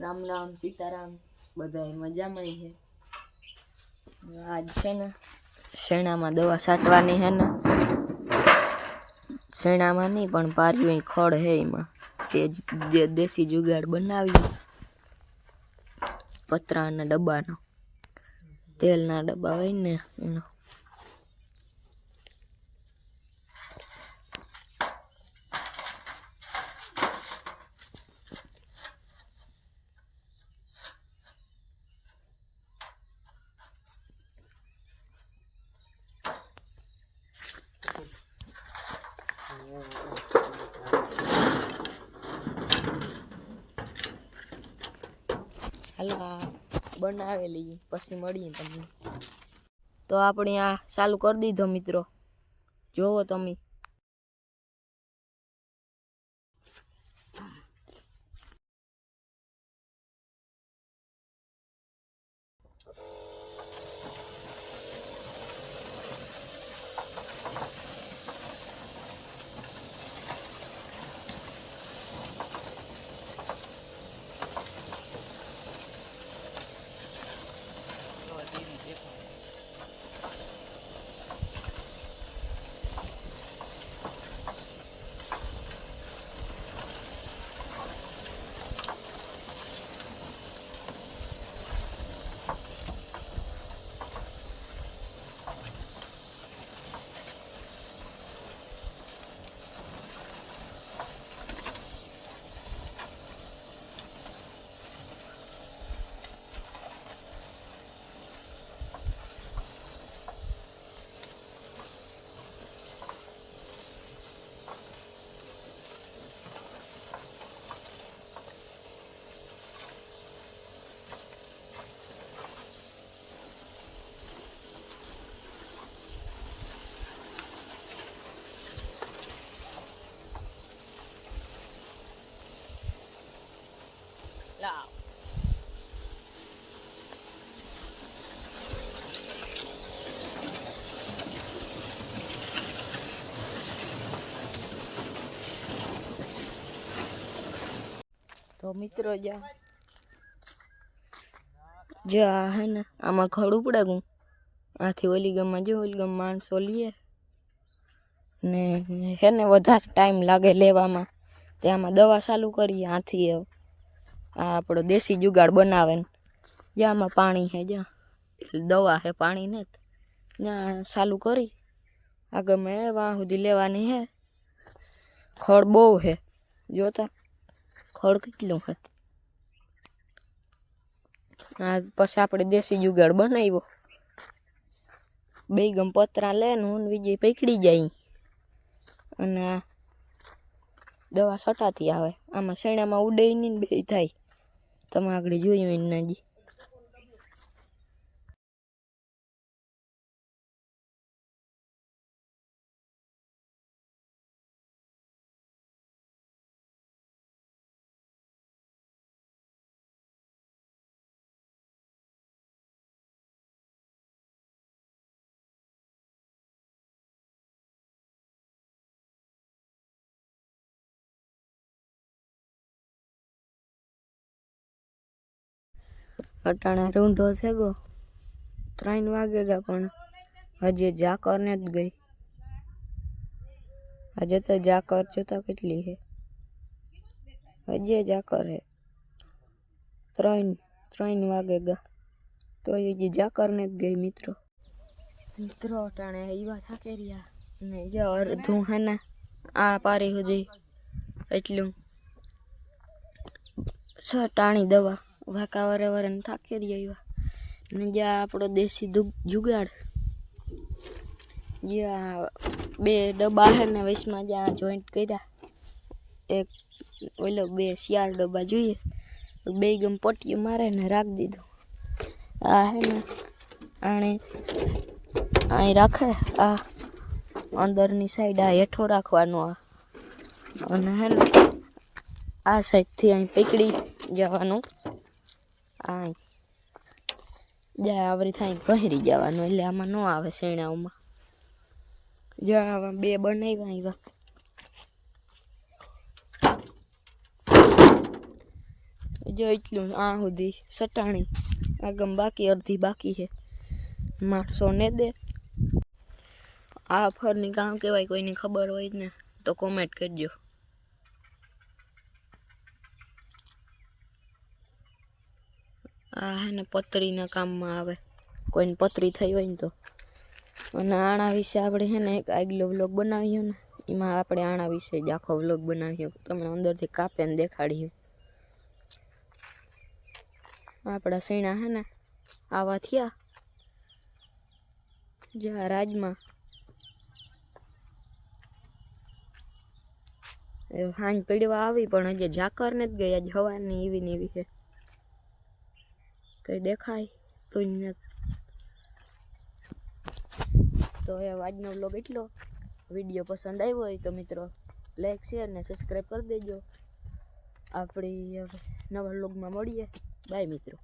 રામ રામ, સીતારામ બધાય મજામાં છે આજ છે ને શેણામાં દવા છાંટવાની છે ને. શેણામાં નહીં, પણ પારિયું ખડ હે એમાં. તે જ દેશી જુગાડ બનાવી. પતરાના ડબ્બાનો. તેલના ડબ્બા હોય ને એનો. હાલો બનાવેલી પછી મળીએ તમને. તો આપણે આ ચાલુ કરી દીધો મિત્રો. જોવો તમે. તો મિત્રો, જા. જો આ હે ને, આમાં ખડ ઉપડે ગું આથી ઓલી ગામમાં જો, ઓલી ગામ માણસો લઈએ ને હે ને વધારે ટાઈમ લાગે લેવામાં. તે આમાં દવા ચાલુ કરીએ, આથી એ આ આપણો દેશી જુગાડ બનાવે ને. જ્યાં આમાં પાણી હે જ્યાં એટલે દવા હે, પાણી ને ત્યાં ચાલુ કરી. આગળ મેં વાં સુધી લેવાની હે. ખડ બહુ હે. જોતા. ખડ કેટલું છે. આ પછી આપણે દેશી જુગાડ બનાવ્યો. બે ગમ પતરા લે હું વિજય પકડી જાય. અને દવા સટાતી આવે. આમાં શેણામાં ઉડે નહીં બે થાય. તમે આગળ જોયું એના નાજી. અટાણે રૂંઢો છે ગો ત્રણ વાગે ગયા પણ હજી જાકરને જ ગઈ. આજે તો જાકર જોતા કેટલી હે? હજી જાકર હે. ત્રણ ત્રણ વાગે ગયા. તો હજી જાકરને જ ગઈ મિત્રો. મિત્રો, અટાણે એવા થાકે રહ્યા. ને જો અડધું હે ને, આ પારી સુધી એટલું. છ ટાણી દવા. વાકા વારે વારે ને થાકી રહ્યા ને જ્યાં આપણો દેશી જુગાડ. જુગાડ જ્યાં બે ડબ્બા છે ને વચમાં જ્યાં જોઈન્ટ કર્યા. એક ઓલો બે શિયાળ ડબ્બા જોઈએ. બે ગમ પટ્ટીઓ મારે ને રાખી દીધું. આ હે ને આણે અહીં રાખે. આ અંદરની સાઈડ આ હેઠો રાખવાનો આ. અને હે ને આ સાઈડથી અહીં પકડી જવાનું. જ્યાં આવરી થાય પહેરી જવાનું, એટલે આમાં ન આવે શેણાઓમાં. જ્યાં બે બનાવ્યા આવ્યા જો એટલું, આ સુધી સટાણી. આગમ બાકી, અડધી બાકી છે. માણસો ને દે. આ ફરની કામ કહેવાય, કોઈને ખબર હોય ને, તો કોમેન્ટ કરજો. આ હે ને પતરીના કામમાં આવે. કોઈને પતરી થઈ હોય ને તો. અને આણા વિશે આપણે હે ને એક આગલો વ્લોગ બનાવ્યો ને, એમાં આપણે આણા વિશે જ આખો વ્લોગ બનાવ્યો. તમને અંદરથી કાપે ને દેખાડ્યું આપણા સીણા હે ને આવા થયા. જા રાજમાં. હાંજ પીડવા આવી, પણ હજી ઝાકર ને જ ગઈ, આજે હવાની એવી ને એવી છે. કઈ દેખાય તો તો હવે આજનો બ્લોગ એટલો વીડિયો પસંદ આવ્યો હોય તો મિત્રો લાઈક શેર ને સબસ્ક્રાઈબ કરી દેજો આપણી નવા બ્લોગમાં મળીએ બાય મિત્રો